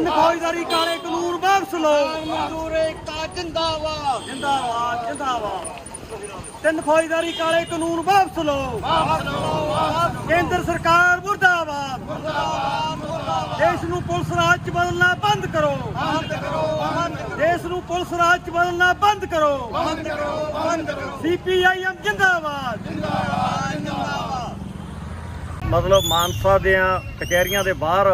ਤਿੰਨ ਫੌਜਦਾਰੀ ਕਾਲੇ ਕਾਨੂੰਨ ਵਾਪਸ ਲਓ। ਮਜ਼ਦੂਰ ਏਕਤਾ ਜਿੰਦਾਬਾਦ। ਜਿੰਦਾਬਾਦ ਜਿੰਦਾਬਾਦ। ਤਿੰਨ ਫੌਜਦਾਰੀ ਕਾਲੇ ਕਾਨੂੰਨ ਵਾਪਸ ਲਓ। ਕੇਂਦਰ ਸਰਕਾਰ ਮੁਰਦਾਬਾਦ। ਦੇਸ਼ ਨੂੰ ਪੁਲਿਸ ਰਾਜ ਚ ਬਦਲਣਾ ਬੰਦ ਕਰੋ। ਬੰਦ ਕਰੋ ਬੰਦ ਕਰੋ। ਦੇਸ਼ ਨੂੰ ਪੁਲਿਸ ਰਾਜ ਚ ਬਦਲਣਾ ਬੰਦ ਕਰੋ। ਬੰਦ ਕਰੋ ਬੰਦ ਕਰੋ। ਸੀਪੀਆਈਐਮ ਜਿੰਦਾਬਾਦ ਜਿੰਦਾਬਾਦ। ਮਤਲਬ ਮਾਨਸਾ ਦੀਆਂ ਕਚਹਿਰੀਆਂ ਦੇ ਬਾਹਰ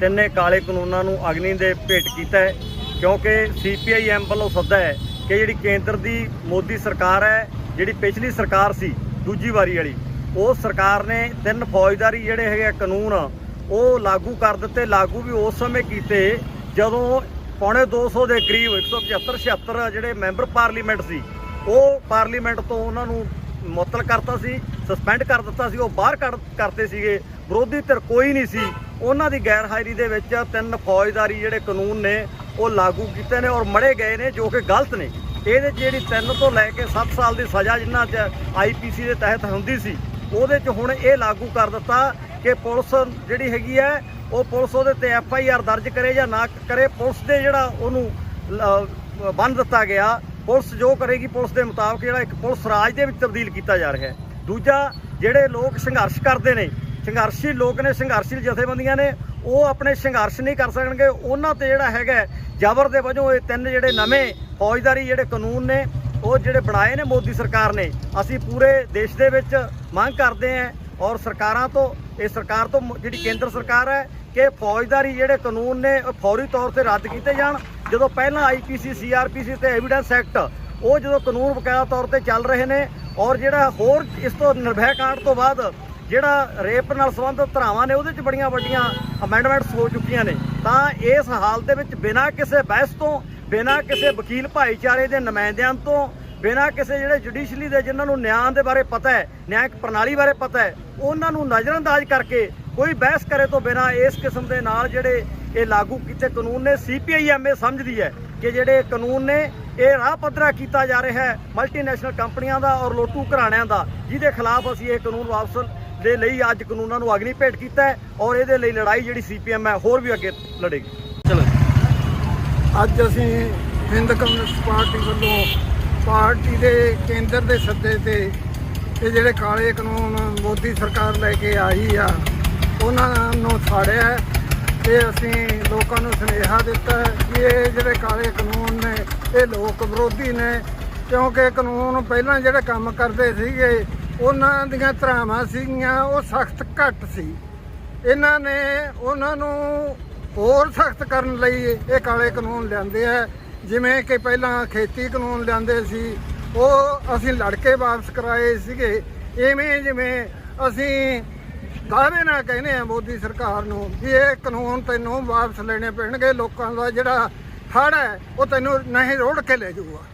ਤਿੰਨੇ ਕਾਲੇ ਕਾਨੂੰਨਾਂ ਨੂੰ ਅਗਨੀ ਦੇ ਭੇਟ ਕੀਤਾ ਹੈ, ਕਿਉਂਕਿ ਸੀਪੀਆਈਐਮ ਵੱਲੋਂ ਸੱਦਾ ਹੈ ਕਿ ਜਿਹੜੀ ਕੇਂਦਰ ਦੀ ਮੋਦੀ ਸਰਕਾਰ ਹੈ, ਜਿਹੜੀ ਪਿਛਲੀ ਸਰਕਾਰ ਸੀ, ਦੂਜੀ ਵਾਰੀ ਵਾਲੀ, ਉਹ ਸਰਕਾਰ ਨੇ ਤਿੰਨ ਫੌਜਦਾਰੀ ਜਿਹੜੇ ਹੈਗੇ ਆ ਕਾਨੂੰਨ, ਉਹ ਲਾਗੂ ਕਰ ਦਿੱਤੇ, ਲਾਗੂ ਵੀ ਉਸ ਸਮੇਂ ਕੀਤੇ ਜਦੋਂ ਪੌਣੇ 200 ਦੇ ਕਰੀਬ 175 76 ਜਿਹੜੇ ਮੈਂਬਰ ਪਾਰਲੀਮੈਂਟ ਸੀ, ਉਹ ਪਾਰਲੀਮੈਂਟ ਤੋਂ ਉਹਨਾਂ ਨੂੰ ਮੁਅੱਤਲ ਕਰਤਾ ਸੀ, ਸਸਪੈਂਡ ਕਰ ਦਿੱਤਾ ਸੀ, ਉਹ ਬਾਹਰ ਕੱਢ ਕਰਤੇ ਸੀਗੇ, ਵਿਰੋਧੀ ਧਿਰ ਕੋਈ ਨਹੀਂ ਸੀ ਉਹਨਾਂ ਦੀ ਗੈਰ ਹਾਜ਼ਰੀ ਦੇ ਵਿੱਚ ਤਿੰਨ ਫੌਜਦਾਰੀ ਜਿਹੜੇ ਕਾਨੂੰਨ ਨੇ, ਉਹ ਲਾਗੂ ਕੀਤੇ ਨੇ ਔਰ ਮੜੇ ਗਏ ਨੇ ਜੋ ਕਿ ਗਲਤ ਨੇ। ਇਹਦੇ 'ਚ ਜਿਹੜੀ 3 ਤੋਂ ਲੈ ਕੇ 7 ਸਾਲ ਦੀ ਸਜ਼ਾ ਜਿੰਨਾ 'ਚ ਆਈਪੀਸੀ ਦੇ ਤਹਿਤ ਹੁੰਦੀ ਸੀ, ਉਹਦੇ 'ਚ ਹੁਣ ਇਹ ਲਾਗੂ ਕਰ ਦਿੱਤਾ ਕਿ ਪੁਲਿਸ ਜਿਹੜੀ ਹੈਗੀ ਹੈ, ਉਹ ਪੁਲਿਸ ਉਹਦੇ ਤੇ ਐਫ ਆਈ ਆਰ ਦਰਜ ਕਰੇ ਜਾਂ ਨਾ ਕਰੇ। ਪੁਲਿਸ ਦੇ ਜਿਹੜਾ ਉਹਨੂੰ ਲ- ਬੰਨ ਦਿੱਤਾ ਗਿਆ, ਪੁਲਿਸ ਜੋ ਕਰੇਗੀ ਪੁਲਿਸ ਦੇ ਮੁਤਾਬਕ ਜਿਹੜਾ ਇੱਕ ਪੁਲਿਸ ਰਾਜ ਦੇ ਵਿੱਚ ਤਬਦੀਲ ਕੀਤਾ ਜਾ ਰਿਹਾ ਹੈ। ਦੂਜਾ, ਜਿਹੜੇ ਲੋਕ ਸੰਘਰਸ਼ ਕਰਦੇ ਨੇ ਸੰਘਰਸ਼ੀ ਲੋਕ ਨੇ ਸੰਘਰਸ਼ੀਲ ਜਥੇਬੰਦੀਆਂ ਨੇ, ਉਹ ਆਪਣੇ ਸੰਘਰਸ਼ ਨਹੀਂ ਕਰ ਸਕਣਗੇ। ਉਹਨਾਂ ਤੇ ਜਿਹੜਾ ਹੈਗਾ ਜ਼ਬਰ ਦੇ ਵਜੋਂ ਇਹ ਤਿੰਨ ਜਿਹੜੇ ਨਵੇਂ ਫੌਜਦਾਰੀ ਜਿਹੜੇ ਕਾਨੂੰਨ ਨੇ, ਉਹ ਜਿਹੜੇ ਬਣਾਏ ਨੇ ਮੋਦੀ ਸਰਕਾਰ ਨੇ, ਅਸੀਂ ਪੂਰੇ ਦੇਸ਼ ਦੇ ਵਿੱਚ ਮੰਗ ਕਰਦੇ ਹਾਂ ਔਰ ਸਰਕਾਰਾਂ ਤੋਂ, ਇਹ ਸਰਕਾਰ ਤੋਂ ਜਿਹੜੀ ਕੇਂਦਰ ਸਰਕਾਰ ਹੈ ਕਿ ਫੌਜਦਾਰੀ ਜਿਹੜੇ ਕਾਨੂੰਨ ਨੇ, ਉਹ ਫੌਰੀ ਤੌਰ ਤੇ ਰੱਦ ਕੀਤੇ ਜਾਣ। ਜਦੋਂ ਪਹਿਲਾਂ ਆਈਪੀਸੀ ਸੀਆਰਪੀਸੀ ਤੇ ਐਵੀਡੈਂਸ ਐਕਟ ਉਹ ਜਦੋਂ ਕਾਨੂੰਨ ਬਕਾਇਆ ਤੌਰ ਤੇ ਚੱਲ ਰਹੇ ਨੇ ਔਰ ਜਿਹੜਾ ਹੋਰ ਇਸ ਤੋਂ ਨਿਰਭੈ ਕਾਂਡ ਤੋਂ ਬਾਅਦ ਜਿਹੜਾ ਰੇਪ ਨਾਲ ਸੰਬੰਧਿਤ ਧਾਰਾਵਾਂ ਨੇ, ਉਹਦੇ 'ਚ ਬੜੀਆਂ ਵੱਡੀਆਂ ਅਮੈਂਡਮੈਂਟਸ ਹੋ ਚੁੱਕੀਆਂ ਨੇ। ਤਾਂ ਇਸ ਹਾਲਤ ਦੇ ਵਿੱਚ ਬਿਨਾਂ ਕਿਸੇ ਬਹਿਸ ਤੋਂ, ਬਿਨਾਂ ਕਿਸੇ ਵਕੀਲ ਭਾਈਚਾਰੇ ਦੇ ਨੁਮਾਇੰਦਿਆਂ ਤੋਂ, ਬਿਨਾਂ ਕਿਸੇ ਜਿਹੜੇ ਜੁਡੀਸ਼ਲੀ ਦੇ ਜਿਨ੍ਹਾਂ ਨੂੰ ਨਿਆਂ ਦੇ ਬਾਰੇ ਪਤਾ ਹੈ, ਨਿਆਂਇਕ ਪ੍ਰਣਾਲੀ ਬਾਰੇ ਪਤਾ ਹੈ, ਉਹਨਾਂ ਨੂੰ ਨਜ਼ਰਅੰਦਾਜ਼ ਕਰਕੇ ਕੋਈ ਬਹਿਸ ਕਰੇ ਤੋਂ ਬਿਨਾਂ ਇਸ ਕਿਸਮ ਦੇ ਨਾਲ ਜਿਹੜੇ ਇਹ ਲਾਗੂ ਕੀਤੇ ਕਾਨੂੰਨ ਨੇ ਸੀਪੀਆਈਐਮ ਇਹ ਸਮਝਦੀ ਹੈ ਕਿ ਜਿਹੜੇ ਕਾਨੂੰਨ ਨੇ, ਇਹ ਰਾਹ ਪੱਧਰਾ ਕੀਤਾ ਜਾ ਰਿਹਾ ਹੈ ਮਲਟੀਨੈਸ਼ਨਲ ਕੰਪਨੀਆਂ ਦਾ ਔਰ ਲੋਟੂ ਘਰਾਣਿਆਂ ਦਾ, ਜਿਹਦੇ ਖਿਲਾਫ ਅਸੀਂ ਇਹ ਕਾਨੂੰਨ ਵਾਪਸ ਦੇ ਲਈ ਅੱਜ ਕਾਨੂੰਨਾਂ ਨੂੰ ਅਗਨੀ ਭੇਟ ਕੀਤਾ ਔਰ ਇਹਦੇ ਲਈ ਲੜਾਈ ਜਿਹੜੀ ਸੀਪੀਐਮ ਹੈ ਹੋਰ ਵੀ ਅੱਗੇ ਲੜੇਗੀ। ਚਲੋ। ਅੱਜ ਅਸੀਂ ਹਿੰਦ ਕਮਿਊਨਿਸਟ ਪਾਰਟੀ ਵੱਲੋਂ ਪਾਰਟੀ ਦੇ ਕੇਂਦਰ ਦੇ ਸੱਦੇ ਤੇ ਇਹ ਜਿਹੜੇ ਕਾਲੇ ਕਾਨੂੰਨ ਮੋਦੀ ਸਰਕਾਰ ਲੈ ਕੇ ਆਈ ਆ, ਉਹਨਾਂ ਨੂੰ ਸਾੜਿਆ ਹੈ ਤੇ ਅਸੀਂ ਲੋਕਾਂ ਨੂੰ ਸੁਨੇਹਾ ਦਿੱਤਾ ਕਿ ਇਹ ਜਿਹੜੇ ਕਾਲੇ ਕਾਨੂੰਨ ਨੇ, ਇਹ ਲੋਕ ਵਿਰੋਧੀ ਨੇ ਕਿਉਂਕਿ ਕਾਨੂੰਨ ਪਹਿਲਾਂ ਜਿਹੜੇ ਕੰਮ ਕਰਦੇ ਸੀਗੇ ਉਹਨਾਂ ਦੀਆਂ ਧਰਾਵਾਂ ਸੀਗੀਆਂ, ਉਹ ਸਖਤ ਘੱਟ ਸੀ। ਇਹਨਾਂ ਨੇ ਉਹਨਾਂ ਨੂੰ ਹੋਰ ਸਖਤ ਕਰਨ ਲਈ ਇਹ ਕਾਲੇ ਕਾਨੂੰਨ ਲਿਆਂਦੇ ਆ। ਜਿਵੇਂ ਕਿ ਪਹਿਲਾਂ ਖੇਤੀ ਕਾਨੂੰਨ ਲਿਆਂਦੇ ਸੀ, ਉਹ ਅਸੀਂ ਲੜ ਕੇ ਵਾਪਸ ਕਰਾਏ ਸੀਗੇ। ਐਵੇਂ ਜਿਵੇਂ ਅਸੀਂ ਦਾਅਵੇ ਨਾਲ ਕਹਿੰਦੇ ਆ ਮੋਦੀ ਸਰਕਾਰ ਨੂੰ ਵੀ ਇਹ ਕਾਨੂੰਨ ਤੈਨੂੰ ਵਾਪਸ ਲੈਣੇ ਪੈਣਗੇ। ਲੋਕਾਂ ਦਾ ਜਿਹੜਾ ਹੜ ਹੈ, ਉਹ ਤੈਨੂੰ ਨਹੀਂ ਰੋੜ ਕੇ ਲੈ ਜਾਊਗਾ।